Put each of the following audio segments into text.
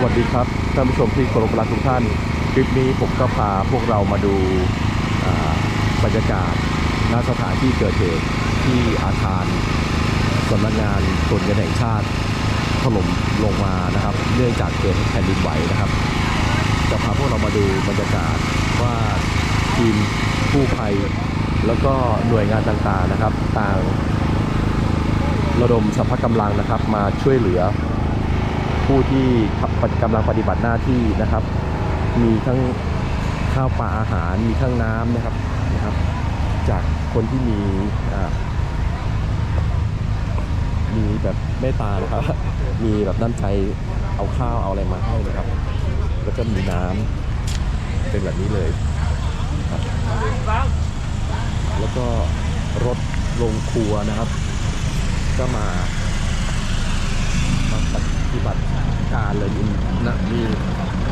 สวัสดีครับท่านผู้ชมที่เคารพรักทุกท่าน คลิปนี้ผมก็พาพวกเรามาดูบรรยากาศณสถานที่เกิดเหตุที่อาคารสำนักงานตรวจเงินแห่งชาติถล่มลงมานะครับ เนื่องจากเกิดแผ่นดินไหวนะครับ จะพาพวกเรามาดูบรรยากาศว่าทีมกู้ภัยแล้วก็หน่วยงานต่างๆนะครับ ต่างระดมสัพพกำลังนะครับ มาช่วยเหลือ ผู้ที่กำลังปฏิบัติหน้าที่นะครับ มีทั้งข้าวปลาอาหารมีทั้งน้ำนะครับนะครับ จากคนที่มีมีแบบเมตตานะครับ มีแบบน้ำใจเอาข้าวเอาอะไรมาให้นะครับ แล้วก็มีน้ำเป็นแบบนี้เลยครับแล้วก็รถลงครัวนะครับ ก็มาปฏิบัติ การเลยมีน้ำมี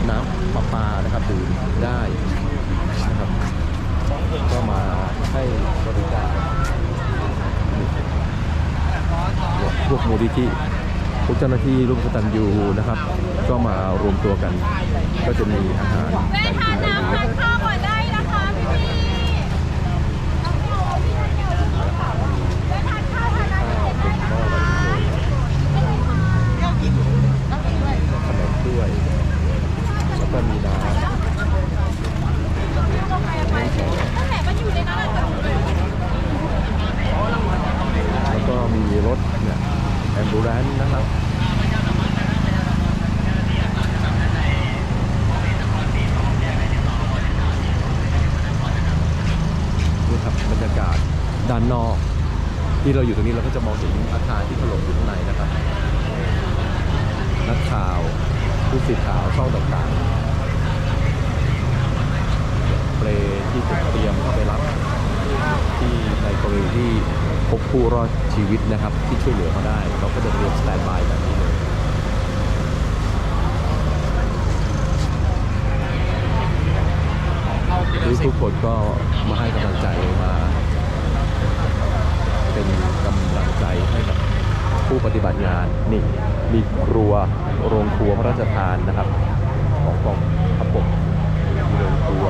น้ำประปานะครับดื่มได้นะครับก็มาให้บริการพวกมูลนิธิพวกเจ้าหน้าที่ร่วมกตันยูนะครับ ก็มารวมตัวกัน ก็จะมีอาหาร แม่ การ ทา กิ น นอะไร น้ำทานข้าวก่อนได้นะคะพี่พี่แม่ทานข้าวทานน้ำ ข้าวเป็นหม้อแบบนี้เลยขนมด้วย แล้วก็มีน้ำ ตั้งแต่มันอยู่ในนั้นอะ แล้วก็มีรถเนี่ย แอมบูรนซ์นะครับนี่ครับบรรยากาศด้านนอก ที่เราอยู่ตรงนี้เราก็จะมองเห็นอาคารที่ถล่มอยู่ข้างในนะครับ นักข่าวผู้สื่อข่าวช่องต่างๆเปลที่ถูกเตรียมเข้าไปรับ ที่ในกรณีที่พบ ผู้รอดชีวิตนะครับ ที่ช่วยเหลือเขาได้ เราก็จะเตรียมสแตนบายแบบนี้เลยหรือทุกคนก็มาให้กำลังใจมาเป็นกำลังใจให้กับผู้ปฏิบัติงานนี่มีครัวโรงครัวพระราชทานนะครับ ของกองทัพบกมีโรงครัว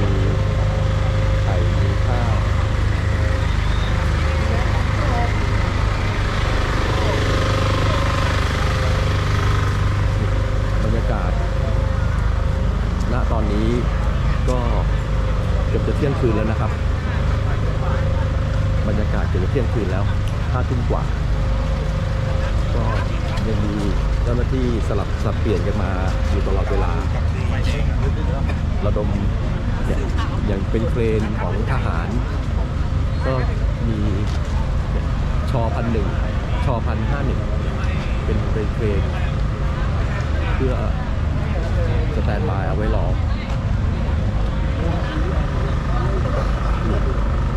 มีไข่ มีข้าว บรรยากาศ ณ ตอนนี้ก็เกือบจะเที่ยงคืนแล้วนะครับ บรรยากาศเกือบจะเที่ยงคืนแล้ว ห้าทุ่มกว่า ก็ยังมีเจ้าหน้าที่สลับสับเปลี่ยนกันมาอยู่ตลอดเวลา ระดมเนี่ยอย่างเป็นเครนของทหาร ก็มีชอพันหนึ่งชอพันห้าหนึ่งเป็นเป็นเครนเพื่อสแตนบายเอาไว้รอ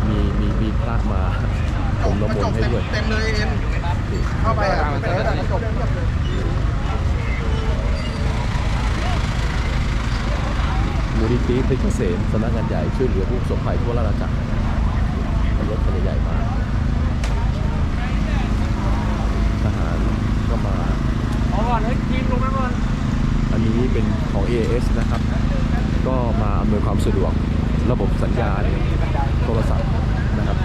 มีมีมีพระมา ผมน้ำมนต์ให้ด้วยเต็มเลยเอ็มเข้าไปอะเจอแต่กระจกมูลนิธิเพชรเกษมสำนักงานใหญ่ช่วยเหลือผู้ประสบภัยทั่วราชอาณาจักรเป็นรถคันใหญ่มาทหารก็มาเอาก่อนเฮ้ยทีมลงมาก่อนอันนี้เป็นของ AS นะครับ ก็มาอำนวยความสะดวกระบบสัญญาณโทรศัพท์นะครับ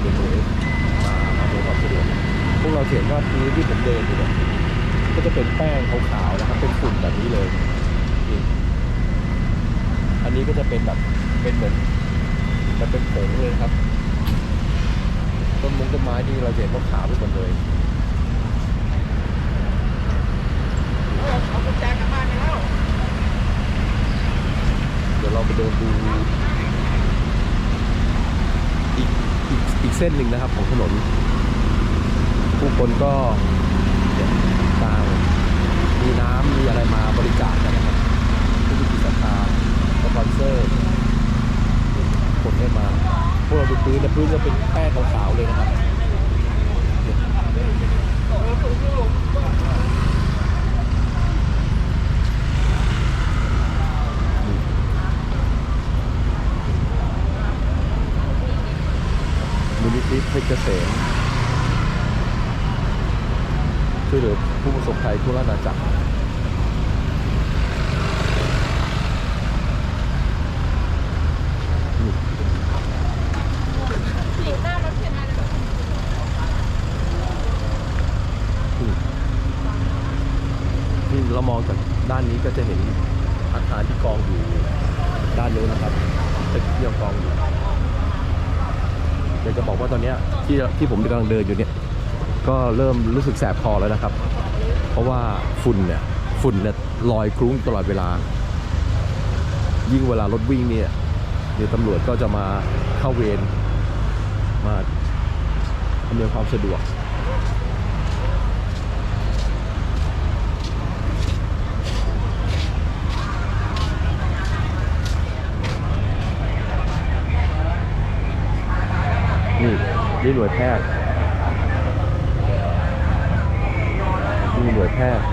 เป็น AAS มาอำนวยความสะดวกพวกเราเห็นว่าพื้นที่ผมเดินอยู่เนี่ยก็จะเป็นแป้งขาวๆนะครับ เป็นฝุ่นแบบนี้เลยนี่อันนี้ก็จะเป็นแบบเป็นเหมือนมันเป็นผงเลยครับ ต้นมงต้นไม้ที่เราจะเห็นว่าขาวไปหมดเลยเอากุญแจกลับบ้านไปแล้ว เดี๋ยวเราไปเดินดูอีกอีกอีกเส้นหนึ่งนะครับของถนน ผู้คนก็ต่างมีน้ำมีอะไรมาบริจาคกันนะครับผู้มีจิตศรัทธาสปอนเซอร์คนให้มาพวกเราดูพื้นเนี่พื้นจะเป็นแป้งขาวๆเลยนะครับมูลนิธิเพชรเกษม ช่วยเหลือเหลือผู้ประสบภัยทั่วราชอาณาจักรนี่เรามองจากด้านนี้ก็จะเห็นอาคารที่กองอยู่ด้านนู้นนะครับตึกที่ยังกองอยู่อยากจะบอกว่าตอนนี้ที่ที่ผมกำลังเดินอยู่เนี่ย ก็เริ่มรู้สึกแสบคอแล้วนะครับ เพราะว่าฝุ่นเนี่ยฝุ่นเนี่ยลอยคลุ้งตลอดเวลา ยิ่งเวลารถวิ่งเนี่ยเดี๋ยวตำรวจก็จะมาเข้าเวรมาอำนวยความสะดวกนี่นี่หน่วยแพทย์ มีหน่วยแพทย์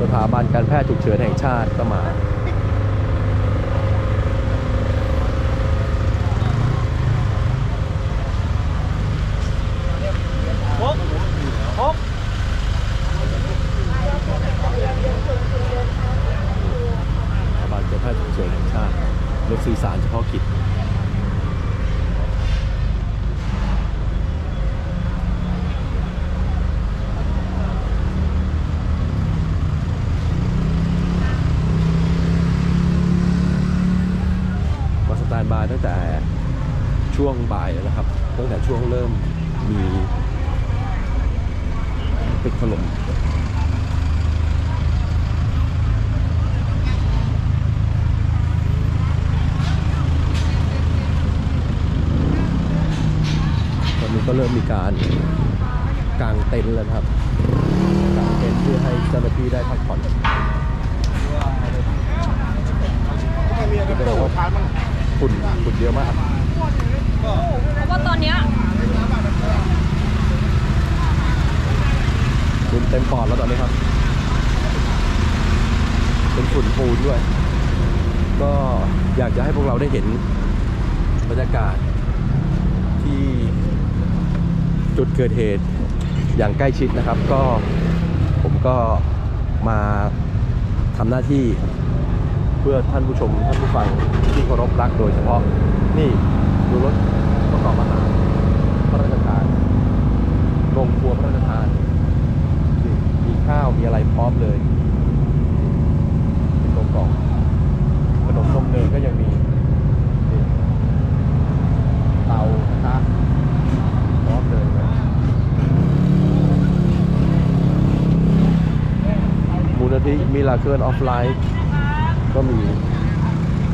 สถาบันการแพทย์ฉุกเฉินแห่งชาติก็มา พกพก สถา บันการแพทย์ฉุกเฉินแห่งชาติรถสื่อสารเฉพาะกิจมาสแตนบายตั้งแต่ช่วงบ่ายแล้วนะครับ ตั้งแต่ช่วงเริ่มมีตึกถล่มตอนนี้ ก็เริ่มมีการกางเต็นท์แล้วนะครับกางเต็นท์เพื่อให้เจ้าหน้าที่ได้พักผ่อนไม่มีอะไรตู้ทานมั้งฝุ่นฝุ่นเยอะมากเพราะว่าตอนเนี้ยฝุ่นเต็มปอดแล้วตอนนี้ครับ เป็นฝุ่นปูนด้วย ก็อยากจะให้พวกเราได้เห็นบรรยากาศที่ จุดเกิดเหตุอย่างใกล้ชิดนะครับ ก็ผมก็มาทำหน้าที่เพื่อท่านผู้ชมท่านผู้ฟังที่เคารพรักโดยเฉพาะนี่ดูรถประกอบอาหารพระราชทานโรงครัวพระราชทาน นี่มีข้าว มีอะไรพร้อมเลยเป็นกล่องๆขนมนมเนยก็ยังมีนี่เตากระทะพร้อมเลยนะ มูลนิธิมิลาเคิลออฟไลฟ์ก็มี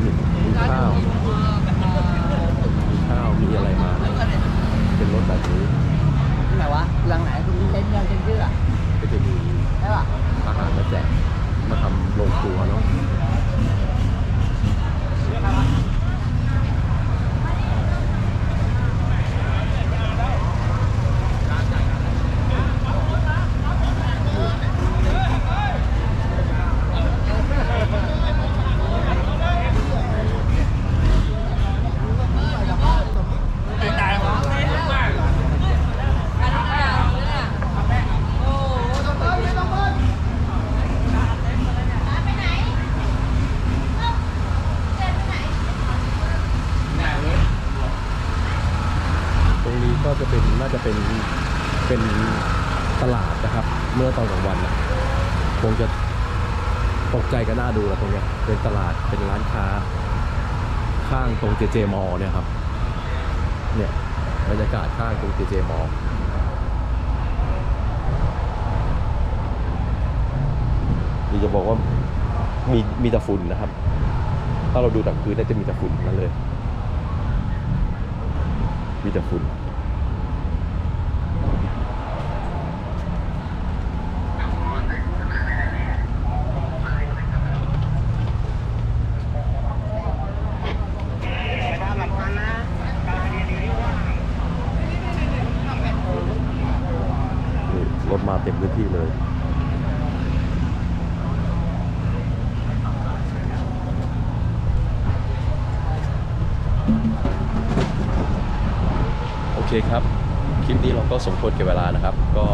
นี่มีข้าวมีข้าวมีอะไรมาให้เป็นรถแบบนี้ไหนวะหลังไหนคุณเซ็นยังเซ็นชื่ออะก็จะมีใช่ป่ะอาหารมาแจกมาทำโรงครัวเนาะตรงนี้ก็จะเป็นน่าจะเป็น เป็นตลาดนะครับ เมื่อตอนกลางวันนะคงจะตกใจกันน่าดูแล้วตรงนี้เป็นตลาดเป็นร้านค้า ข้างตรงเจเจมอเนี่ยครับ เนี่ยบรรยากาศข้างตรงเจเจมอนี่จะบอกว่ามีมีแต่ฝุ่นนะครับ ถ้าเราดูจากพื้นเนี่ยจะมีแต่ฝุ่นนั่นเลย มีแต่ฝุ่นนี่รถมาเต็มพื้นที่เลย ครับ คลิปนี้เราก็สมควรเก่เวลานะครับ ก็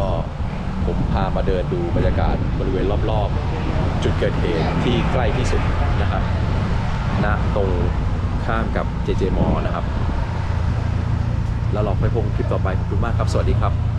ผมพามาเดินดูบรรยากาศบริเวณรอบๆ จุดเกิดเหตุที่ใกล้ที่สุดนะครับณตรงข้ามกับ JJ m นะครับ แล้วเราค่อพบคลิปต่อไปขอบคุณมากครับ สวัสดีครับ